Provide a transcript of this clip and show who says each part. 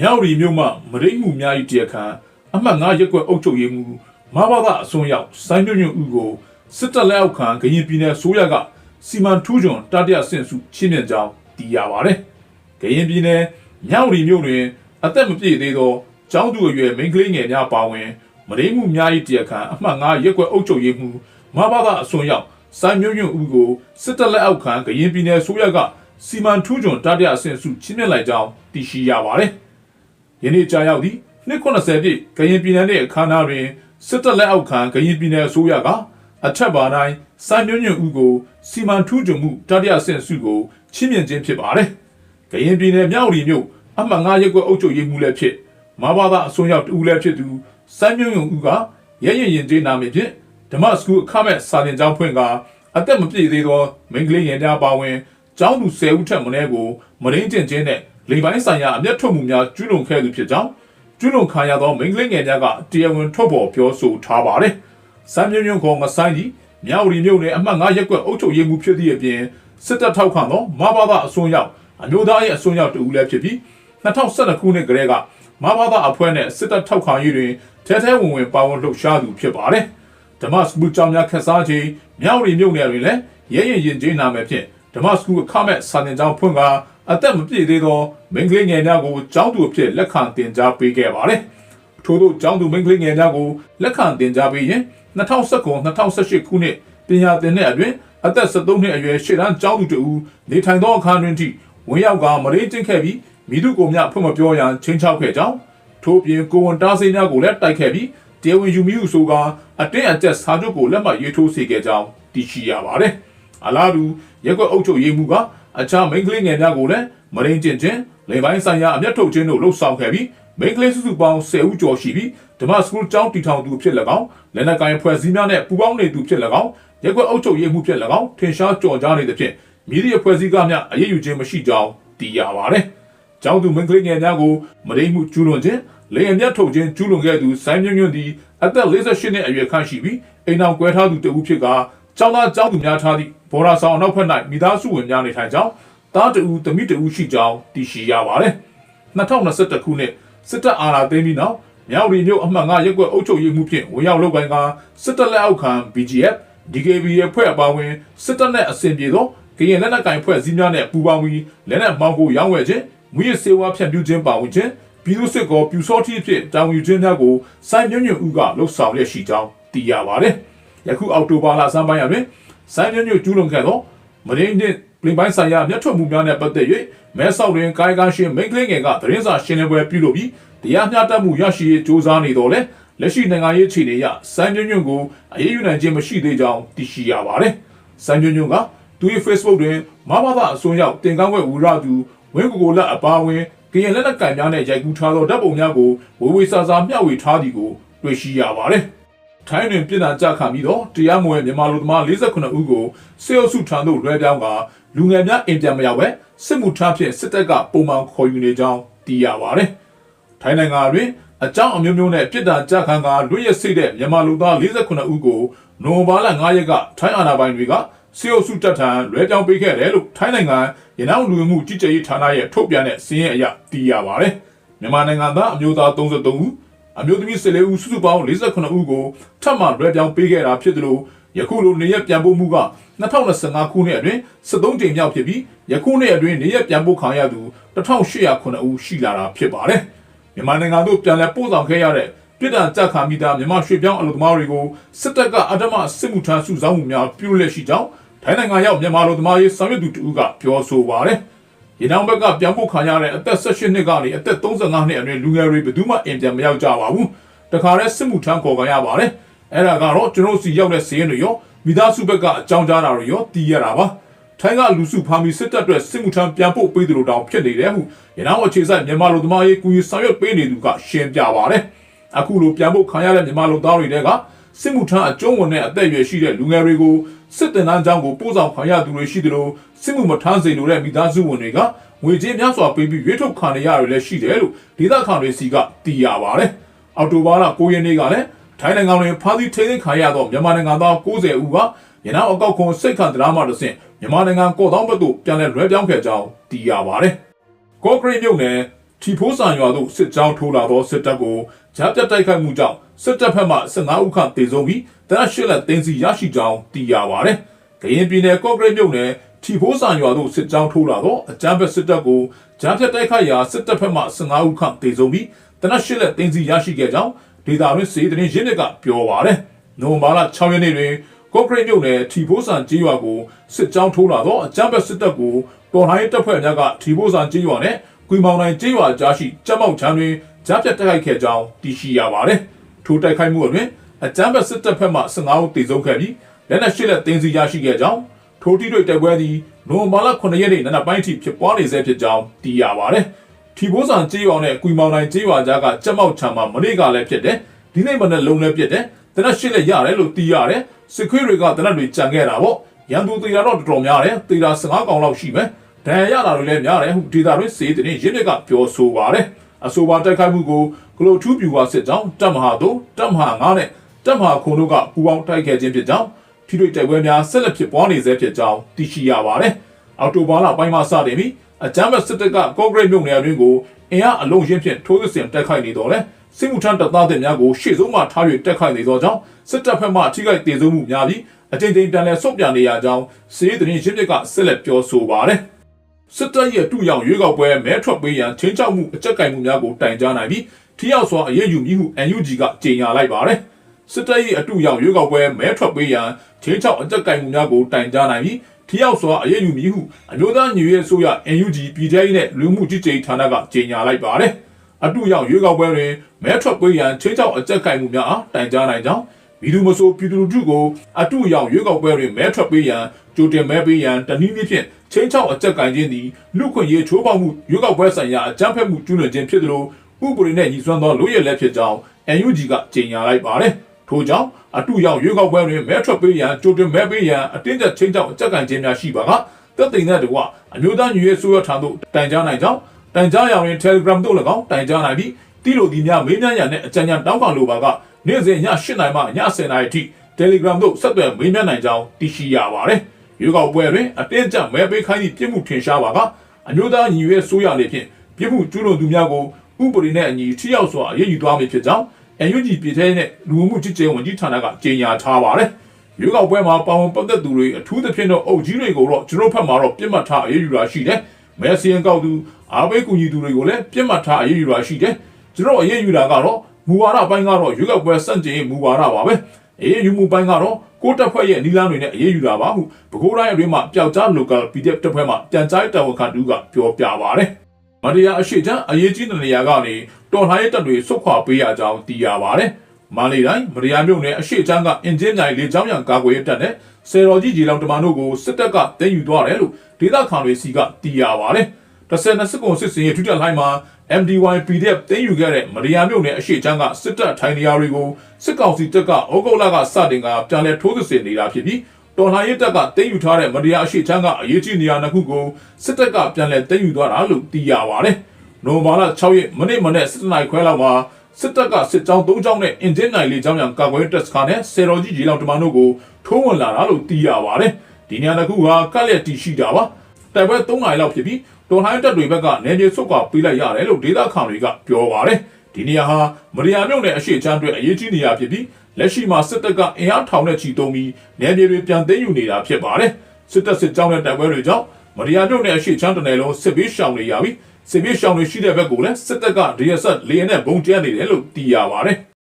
Speaker 1: မြောက်ရီမြို့မှမရိမှုများ၏တရားခံအမှတ်9ရက်ကွက်အုပ်ချုပ်ရေးမှူးမဘာသာအစွန်းရောက်စိုင်းညွန့်ညွန့်ဦးကိုစစ်တပ်လက်အောက်ခံကရင်ပြည်နယ်ဆိုးရကစီမံထူးချွန်တတိယဆင့်စုချင်းမြင့်ကြောင်းသိရပါတယ်။ကရင်ပြည်နယ်မြောက်ရီမြို့တွင် အသက်မပြည့်သေးသောကျောင်းသူအရွယ်မိန်းကလေးငယ်များပါဝင်မရိမှုများ၏တရားခံအမှတ်9ရက်ကွက်အုပ်ချုပ်ရေးမှူးမဘာသာအစွန်းရောက်စိုင်းညွန့်ညွန့်ဦးကိုစစ်တပ်လက်အောက်ခံကရင်ပြည်နယ်ဆိုးရကစီမံထူးချွန်တတိယဆင့်စုချင်းမြင့်လိုက်ကြောင်းသိရှိရပါတယ်။ ယနေ့ကြာရောက်သည့်နှစ်80ပြည့်ကရင်ပြည်နယ်နှင့်အခမ်းအနားတွင်စစ်တပ်လက်အောက်ခံကရင်ပြည်နယ်အစိုးရကအထက်ပါတိုင်းစိုင်းမြွန့်ညွန့်ဦးကိုစီမံထူးချွန်မှုတတိယဆင့်စုကိုချီးမြှင့်ခြင်းဖြစ်ပါတယ်။ကရင်ပြည်နယ်မြောက်ရီမြို့အမှတ်9ရပ်ကွက်အုပ်ချုပ်ရေးမှူးလည်းဖြစ်မဘာသာအစွန်းရောက်တူလည်းဖြစ်သူစိုင်းမြွန့်ညွန့်ဦးကရဲရင်ရင်ကျေးနာမည်ဖြင့်ဓမ္မစကူအခမဲ့စာသင်ကျောင်းဖွင့်ကအသက်မပြည့်သေးသောမိန်းကလေးငယ်များပါဝင်ကျောင်းသူ10ဦးထက်မနည်းကိုမရင်းကျင့်ခြင်းနဲ့ လိမ်ပိုင်းဆိုင်ရာအမျက်ထုတ်မှုများကျူးလွန်ခဲ့သူဖြစ်ကြောင်းကျွလွန်ခံရသောမိန်းကလေးငယ်များကတရားဝင်ထုတ်ဖော်ပြောဆိုထားပါတယ်။စမ်းမြုံမြုံခေါ်ငဆိုင်ကြီးမြောက်ရီမြို့နယ်အမှတ်9ရပ်ကွက်အုပ်ချုပ်ရေးမှူးဖြစ်သည့်အပြင်စစ်တပ်ထောက်ခံသောမဘာသာအစွန်းရောက်အမျိုးသားရဲ့အစွန်းရောက်တူလည်းဖြစ်ပြီး2012ခုနှစ်ကတည်းကမဘာသာအဖွဲ့နဲ့စစ်တပ်ထောက်ခံရေးတွင်ထဲထဲဝင်ဝင်ပါဝင်လှုပ်ရှားသူဖြစ်ပါတယ်။ဓမ္မစကူကြောင့်များခက်စားခြင်းမြောက်ရီမြို့နယ်တွင်လည်းရဲရင်ရင်ချင်းနာမည်ဖြင့်ဓမ္မစကူအခမဲ့စာသင်ကျောင်းဖွင့်ကာ အသက်မပြည့်သေးသောမိန်းကလေးငယ်များကိုကျောင်းသူအဖြစ်လက်ခံတင်ကြားပေးခဲ့ပါတယ်။ထို့သောကျောင်းသူမိန်းကလေးငယ်များကိုလက်ခံတင်ကြားပေးရင်2019-2018ခုနှစ်ပညာသင်တဲ့အတွင်းအသက်73နှစ်အရွယ်ရှေ့တန်းကျောင်းသူတဦးနေထိုင်သောအခန်းတွင်ထိဝင်ရောက်ကမရင်းကျင့်ခဲ့ပြီးမိသူကိုမြဖွင့်မပြောရန်ချင်းချောက်ခဲ့ကြောင်းထို့ပြင်ကိုဝန်တားစိမ်းများကိုလည်းတိုက်ခဲ့ပြီးတရားဝင်ယူမိဟုဆိုကာအတင်းအကျပ်စာချုပ်ကိုလက်မှတ်ရေးထိုးစေခဲ့ကြောင်းသိရှိရပါတယ်။အလားတူရက်ကွက်အုပ်ချုပ်ရေးမှူးက အခြားမိန်းကလေးငယ်များကိုလည်းမရင်းကျင့်ခြင်းလေပိုင်းဆိုင်ရာအမျက်ထုတ်ခြင်းတို့လှုပ်ဆောင်ခဲ့ပြီးမိန်းကလေးစုစုပေါင်း10ဦးကျော်ရှိပြီးဓမ္မစကူကျောင်းတည်ထောင်သူဖြစ်၎င်းလက်နက်ကိုင်ဖွဲ့စည်းများနဲ့ပူးပေါင်းနေသူဖြစ်၎င်းရက်ကွက်အုပ်ချုပ်ရေးမှူးဖြစ်၎င်းထင်ရှားကြော်ကြားနေသဖြင့်မြည်သည့်အဖွဲ့အစည်းကမျှအရေးယူခြင်းမရှိကြောင်းသိရပါတယ်။ကျောင်းသူမိန်းကလေးငယ်များကိုမရင်းမှုကျူးလွန်ခြင်းလေအမျက်ထုတ်ခြင်းကျူးလွန်ခဲ့သူစိုင်းမြွန့်ညွန့်သည်အသက်48နှစ်အရွယ်ခန့်ရှိပြီးအိမ်အောင်ကွဲထားသူတဦးဖြစ်က ကျောင်းသားကျောင်းသူများထားသည့်ဘော်ရာဆောင်နောက်ဖက်၌မိသားစုဝင်များနေထိုင်ကြောင်းတားတူသမီးတူရှိကြောင်းသိရှိရပါတယ်။2021ခုနှစ်စစ်တပ်အာဏာသိမ်းပြီးနောက်မြောက်ရီမြို့အမှတ်9ရပ်ကွက်အုပ်ချုပ်ရေးမှူးဖြင့်ဝင်ရောက်လုပ်ကိုင်ကစစ်တပ်လက်အောက်ခံ BGF DKB ရဲ့ဖွဲ့အပါဝင်စစ်တပ်နဲ့အစဉ်ပြေသောကရင်လက်နက်ကင်ဖွဲ့စည်းများနဲ့ပူးပေါင်းပြီးလက်နက်မှောင်ခိုရောင်းဝယ်ခြင်းမူရစေဝါဖြန့်ဖြူးခြင်းပါဝင်ခြင်းပြည်သူ့စစ်ကောပြူစောတိအဖြစ်တာဝန်ယူခြင်းများကိုစိုင်းမြွန့်ညွန့်ဦးကလှုပ်ဆောင်ရရှိကြောင်းသိရပါတယ်။ ယခုအောက်တိုဘာလဆန်းပိုင်းအတွင်းစိုင်းမြညွတ်ကျူးလွန်ခဲ့သောမရင်းနှင့်ပြင်ပိုင်းဆိုင်ရာမြတ်ထွက်မှုများနဲ့ပတ်သက်၍မဲဆောက်တွင်ကာယကံရှင်မိန်းကလေးငယ်ကသတင်းစာရှင်းလင်းပွဲပြုလုပ်ပြီးတရားမျှတမှုရရှိရေးစ조사နေတော်လဲလက်ရှိနိုင်ငံရေးအခြေအနေအရစိုင်းမြညွတ်ကိုအရေးယူနိုင်ခြင်းမရှိသေးကြောင်းသိရှိရပါတယ်။စိုင်းမြညွတ်ကသူရဲ့ Facebook တွင်မဘာသာအစွန်းရောက်တင်ကောင်းွယ်ဝူရသူဝင်းကိုကိုလက်အပါဝင်ကရင်လက်နက်ကင်များနဲ့ရိုက်ကူးထားသောဓာတ်ပုံများကိုဝေဝေစာစာမျှဝေထားသည်ကိုတွေ့ရှိရပါတယ်။ ထိုင်းတွင်ပြည်နာကြခံပြီးတော့တရားမဝင်မြန်မာလူသမား48ဦးကိုစေအုပ်စုထံသို့လွှဲပြောင်းကလူငယ်များအိမ်ပြန်မရောက်ပဲစစ်မှုထမ်းဖြင့်စစ်တပ်ကပုံမှန်ခေါ်ယူနေကြောင်းသိရပါတယ်။ထိုင်းနိုင်ငံတွင်အကြောင်းအမျိုးမျိုးနဲ့ပြည်တာကြခံကလွတ်ရစိတ်တဲ့မြန်မာလူသား48ဦးကိုနိုဝင်ဘာလ9ရက်ကထိုင်းအာဏာပိုင်တွေကစေအုပ်စုတပ်ထံလွှဲပြောင်းပေးခဲ့တယ်လို့ထိုင်းနိုင်ငံရနောင်လူဝင်မှုကြီးကြပ်ရေးဌာနရဲ့ထုတ်ပြန်တဲ့စာရင်းအရသိရပါတယ်။မြန်မာနိုင်ငံသားအမျိုးသား33ဦး အမျိုးသမီး14ဦးစုစုပေါင်း48ဦးကိုထပ်မံလွှဲပြောင်းပေးခဲ့တာဖြစ်တယ်လို့ယခုလိုနေရပြန်ပို့မှုက2025ခုနှစ်အတွင်း73ကြိမ်မြောက်ဖြစ်ပြီးယခုနှစ်အတွင်းနေရပြန်ပို့ခံရသူ1809ဦးရှိလာတာဖြစ်ပါတယ်မြန်မာနိုင်ငံသို့ပြန်လည်ပို့ဆောင်ခဲ့ရတဲ့ပြည်ထောင်ကြခါမိသားမြန်မာရွှေပြောင်းအလုပ်သမားတွေကိုစစ်တပ်ကအဓမ္မစစ်မှုထမ်းစုဆောင်းမှုများပြုလုပ်လက်ရှိကြောင်းထိုင်းနိုင်ငံရောက်မြန်မာအလုပ်သမားရေးဆောင်ရွက်သူတဦးကပြောဆိုပါတယ် ရနောင်ဘက်ကပြန်ပို့ခံရတဲ့အသက်18နှစ်ကနေအသက်35နှစ်အတွင်းလူငယ်တွေဘယ်သူမှအင်ပြန်မရောက်ကြပါဘူး။တခါတည်းစစ်မှုထမ်းခေါ်ခံရပါတယ်။အဲ့ဒါကတော့ကျွန်တော်စီရောက်တဲ့စီးရင်တွေရောမိသားစုဘက်ကအကြောင်းကြားတာတွေရောတီးရတာပါ။ထိုင်းကလူစုဖာမီစစ်တပ်အတွက်စစ်မှုထမ်းပြန်ပို့ပေးတယ်လို့တောင်ဖြစ်နေတယ်ဟုရနောင်အခြေဆိုင်မြန်မာလူသမားရေးကူညီဆောင်ရွက်ပေးနေသူကရှင်းပြပါတယ်။အခုလိုပြန်ပို့ခံရတဲ့မြန်မာလူသားတွေကစစ်မှုထမ်းအကျုံးဝင်တဲ့အသက်အရွယ်ရှိတဲ့လူငယ်တွေကိုစစ်တင်တန်းကျောင်းကိုပို့ဆောင်ခံရသူတွေရှိတယ်လို့ စစ်မှုမထမ်းစေလိုတဲ့မိသားစုဝင်တွေကငွေကြေးများစွာပေးပြီးရွေးထုတ်ခံရရတယ်လည်းရှိတယ်လို့ဒေသခံတွေစီကသိရပါတယ်။အော်တိုဘာလ9ရက်နေ့ကလည်းထိုင်းနိုင်ငံတွင်ဖမ်းဆီးထိန်းသိမ်းခံရသောမြန်မာနိုင်ငံသား90ဦးကရနောင်အကောက်ခွန်စိတ်ခံတရားမှတစ်ဆင့်မြန်မာနိုင်ငံကော့တောင်းဘက်သို့ပြန်လည်လွှဲပြောင်းခဲ့ကြောင်းသိရပါတယ်။ကော့ကရိတ်မြို့နယ်ထီဖိုးဆန်ရွာသို့စစ်ကြောင်းထိုးလာသောစစ်တပ်ကိုကြားပြတ်တိုက်ခိုက်မှုကြောင့်စစ်တပ်ဘက်မှ15ဦးခန့်တေဆုံးပြီးတရရှိလက်သိမ်းစီရရှိကြောင်းသိရပါတယ်။ကရင်ပြည်နယ်ကော့ဂရိတ်မြို့နယ် ထီဖိုးဆန်ရွာသို့စစ်ကြောင်းထိုးလာသောအကြမ်းဖက်စစ်တပ်ကိုကြားပြတ်တိုက်ခိုက်ရာစစ်တပ်ဘက်မှ15ဦးခန့်တေဆုံးပြီးတရရှိလက်သိမ်းစီရရှိခဲ့ကြောင်းဒေတာတွင်စေတရင်ရင်းမြစ်ကပြောပါတယ်။နိုဝင်ဘာလ6ရက်နေ့တွင်ကော့ဂရိတ်မြို့နယ်ထီဖိုးဆန်ကျေးရွာကိုစစ်ကြောင်းထိုးလာသောအကြမ်းဖက်စစ်တပ်ကိုတော်လှန်ရေးတပ်ဖွဲ့များကထီဖိုးဆန်ကျေးရွာနဲ့ကွီမောင်နိုင်ကျေးရွာကြားရှိကြက်မောက်ချမ်းတွင်ကြားပြတ်တိုက်ခိုက်ခဲ့ကြောင်းသိရှိရပါတယ်။ထိုတိုက်ခိုက်မှုအတွင်းအကြမ်းဖက်စစ်တပ်ဘက်မှ15ဦးသေဆုံးခဲ့ပြီးလက်နက်ရှိလက်သိမ်းဆီးရရှိခဲ့ကြောင်း ထိုတိတွေတိုက်ပွဲသည်နိုဝင်ဘာလ9ရက်နေ့နံနက်ပိုင်းထိဖြစ်ပွားနေဆဲဖြစ်ကြောင်းသိရပါတယ်။ထီဘိုးဆန်ကျေးရွာနဲ့ကွီမောင်နိုင်ကျေးရွာကြားကကြက်မောက်ချမ်းမှာမနေ့ကလည်းဖြစ်တယ်။ဒီနေ့မနေ့လုံးလည်းဖြစ်တယ်။တနက်ရှိလက်ရတယ်လို့သိရတယ်။စစ်ခွေးတွေကတနက်တွေကြံခဲ့တာပေါ့။ရန်သူတေတာတော့တော်တော်များတယ်။တေတာ15កောင်လောက်ရှိမယ်။ဒဏ်ရာရတာတွေလည်းများတယ်ဟုဒေတာတွင်စေးတဲ့ရင်းမြစ်ကပြောဆိုပါတယ်။အဆိုပါတိုက်ခိုက်မှုကိုဂလိုထူးပြူပါစစ်ကြောင်းတပ်မဟာတို့တပ်မဟာ9နဲ့တပ်မဟာခုံတို့ကပူးပေါင်းတိုက်ခိုက်ခြင်းဖြစ်ကြောင်း ထိတွေ့တိုက်ပွဲများဆက်လက်ဖြစ်ပွားနေဆဲဖြစ်ကြောင်းသိရှိရပါတယ်။အော်တိုဘာလပိုင်းမှစတင်ပြီးအကြမ်းဖက်စစ်တပ်ကကော့ဂရိတ်မြို့နယ်အတွင်းကိုအင်အားအလုံးရင်းဖြင့်ထိုးစစ်ဆင်တိုက်ခိုက်နေတော့လဲစစ်မှုထမ်းတပ်သားတွေများကိုရှေ့ဆုံးမှထား၍တိုက်ခိုက်နေသောကြောင့်စစ်တပ်ဘက်မှထိခိုက်ဒေဆုံးမှုများပြီးအကြိမ်ကြိမ်တန်လည်ဆုတ်ပြန်နေရကြောင်းစီးရီးသတင်းရင်းမြစ်ကဆက်လက်ပြောဆိုပါတယ်။စစ်တပ်ရဲ့တူရောင်ရွေးကောက်ပွဲမဲထွက်ပေးရန်ချင်းချောက်မှုအကြက်ကင်မှုများကိုတိုင်ကြားနိုင်ပြီးထိရောက်စွာအရေးယူမည်ဟု NUG ကကြေညာလိုက်ပါတယ်။ စစ်တပ်ရဲ့အတူရောင်ရွေးကောက်ပွဲမဲထွက်ပေးရန်ချင်းချောက်အကြက်ကင်မှုများကိုတိုင်ကြားနိုင်ပြီးထိရောက်စွာအရေးယူမည်ဟုအမျိုးသားညီညွတ်ရေးအစိုးရ NUG ပြည်ထောင်နဲ့လူမှုကြီးကြပ်ဌာနကကြေညာလိုက်ပါတယ်။အတူရောင်ရွေးကောက်ပွဲတွင်မဲထွက်ပေးရန်ချင်းချောက်အကြက်ကင်မှုများအားတိုင်ကြားနိုင်ကြောင်းမီလူမဆိုပြည်သူလူထုကိုအတူရောင်ရွေးကောက်ပွဲတွင်မဲထွက်ပေးရန်ကြိုတင်မဲပေးရန်တနည်းနည်းဖြင့်ချင်းချောက်အကြက်ကင်ခြင်းသည်လူခွင့်ရေးချိုးဖောက်မှုရွေးကောက်ပွဲဆိုင်ရာအကြမ်းဖက်မှုကျူးလွန်ခြင်းဖြစ်သလိုဥပဒေနဲ့ညီစွမ်းသောလူရဲလက်ဖြစ်ကြောင်း NUG ကကြေညာလိုက်ပါတယ်။ ထို့ကြောင့်အတူရောင်ရွေးကောက်ပွဲတွင်မဲထွက်ပေးရန်ကြိုတင်မဲပေးရန်အတင်းကျပ်ချင်းချောက်အကြက်ကင်ခြင်းများရှိပါကတက်သိမ့်တဲ့တကွအမျိုးသားညီရေးဆိုရထံသို့တိုင်ကြားနိုင်ကြောင်းတိုင်ကြားရရင် Telegram တို့၎င်းတိုင်ကြားနိုင်ပြီးတိလိုဒီများမေးမြန်းရန်နဲ့အကြံဉာဏ်တောင်းခံလိုပါကနေ့စဉ်ည8:00နာရီမှည10:00နာရီအထိ Telegram တို့ဆက်သွယ်မေးမြန်းနိုင်ကြောင်းသိရှိရပါတယ်။ရွေးကောက်ပွဲတွင်အတင်းကျပ်မဲပေးခိုင်းသည့်ပြစ်မှုထင်ရှားပါကအမျိုးသားညီရေးဆိုရလေဖြင့်ပြစ်မှုကျူးလွန်သူများကိုဥပဒေနဲ့အညီထိရောက်စွာအရေးယူသွားမည်ဖြစ်ကြောင်း NUG ပြည်ထနဲ့လူမှုကြီးကြဲဝန်ကြီးဌာနကကြေညာထားပါတယ်။ရွေးကောက်ပွဲမှာပါဝင်ပတ်သက်သူတွေအထူးသဖြင့်တော့အုပ်ကြီးတွေကိုတော့ကျွန်တော်ဖက်မှာတော့ပြစ်မှတ်ထားအရေးယူတာရှိတယ်။မဲဆီယန်ကောက်သူအားပေးကူညီသူတွေကိုလည်းပြစ်မှတ်ထားအရေးယူတာရှိတယ်။ကျွန်တော်အရေးယူတာကတော့မူဝါဒပိုင်းကတော့ရွေးကောက်ပွဲစန့်ကျင်ရေးမူဝါဒပါပဲ။အေးယူမှုပိုင်းကတော့ကိုတက်ဖွဲ့ရဲ့နီလာတွေနဲ့အရေးယူတာပါဟုပဲခူးတိုင်းအတွင်းမှာပျောက်ကြား local PDF တပ်ဖွဲ့မှပြန်ကြားတာဝန်ခံတူကပြောပြပါဗျ။ မတရားအရှိချမ်းအရေးကြီးတဲ့နေရာကနေတော်လှန်ရေးတပ်တွေဆုတ်ခွာပေးရကြောင်းသိရပါတယ်။မန္တလေးတိုင်းမရယာမြို့နယ်အရှိချမ်းကအင်ဂျင်နိုင်လေကြောင်းရန်ကာကွယ်ရေးတပ်နဲ့ဆယ်တော်ကြီးကြီးလောင်တမန်တို့ကိုစစ်တပ်ကတင်ယူသွားတယ်လို့ဒေသခံတွေစီကသိရပါတယ်။တစ်ဆက်နှစ်စကွန်စစ်စင်ရေးထူးတက်လှိုင်းမှာ MDY PDF တင်ယူခဲ့တဲ့မရယာမြို့နယ်အရှိချမ်းကစစ်တပ်ထိုင်နေရာတွေကိုစစ်ကောင်စီတပ်ကဩဂုတ်လကစတင်ကပြန်လည်ထိုးစစ်ဆင်နေတာဖြစ်ပြီး တော်လှန်ရေးတပ်ကတင်ယူထားတဲ့မတရားအရှိချမ်းကအရေးကြီးနေရာနှစ်ခုကိုစစ်တပ်ကပြန်လည်တင်ယူသွားတာလို့သိရပါတယ်။နိုဝင်ဘာလ6ရက်မနေ့မနေ့စစ်နိုင်ခွဲလောက်မှာစစ်တပ်ကစစ်ကြောင်း၃ကြောင်းနဲ့အင်ဂျင်နိုင်လေးကြောင်းရန်ကာကွယ်တပ်စခန်းနဲ့ဆယ်တော်ကြီးကြီးလောင်တမန်တို့ကိုထိုးဝင်လာတာလို့သိရပါတယ်။ဒီနေရာတစ်ခုဟာကက်လက်တီရှိတာပါ။တိုက်ပွဲ3နိုင်လောက်ဖြစ်ပြီးတော်လှန်ရေးတပ်တွေဘက်ကနေမြေဆုတ်ကွာပေးလိုက်ရတယ်လို့ဒေသခံတွေကပြောပါတယ်။ဒီနေရာဟာမရယာမြို့နယ်အရှိချမ်းအတွက်အရေးကြီးနေရာဖြစ်ပြီး လက်ရှိမှာစစ်တပ်ကအင်အားထောင်နဲ့ချီတုံးပြီးနယ်မြေတွေပြန်သိမ်းယူနေတာဖြစ်ပါတယ်။စစ်တပ်စစ်ကြောင်းတဲ့တိုက်ပွဲတွေကြောင့်မရယာမြို့နယ်အရှိချမ်းတနယ်လုံးစစ်ပေးရှောင်နေရပြီးစစ်ပေးရှောင်တွေရှိတဲ့ဘက်ကိုလည်းစစ်တပ်က DSS လေယာဉ်နဲ့ဘုံကျဲနေတယ်လို့သိရပါတယ်။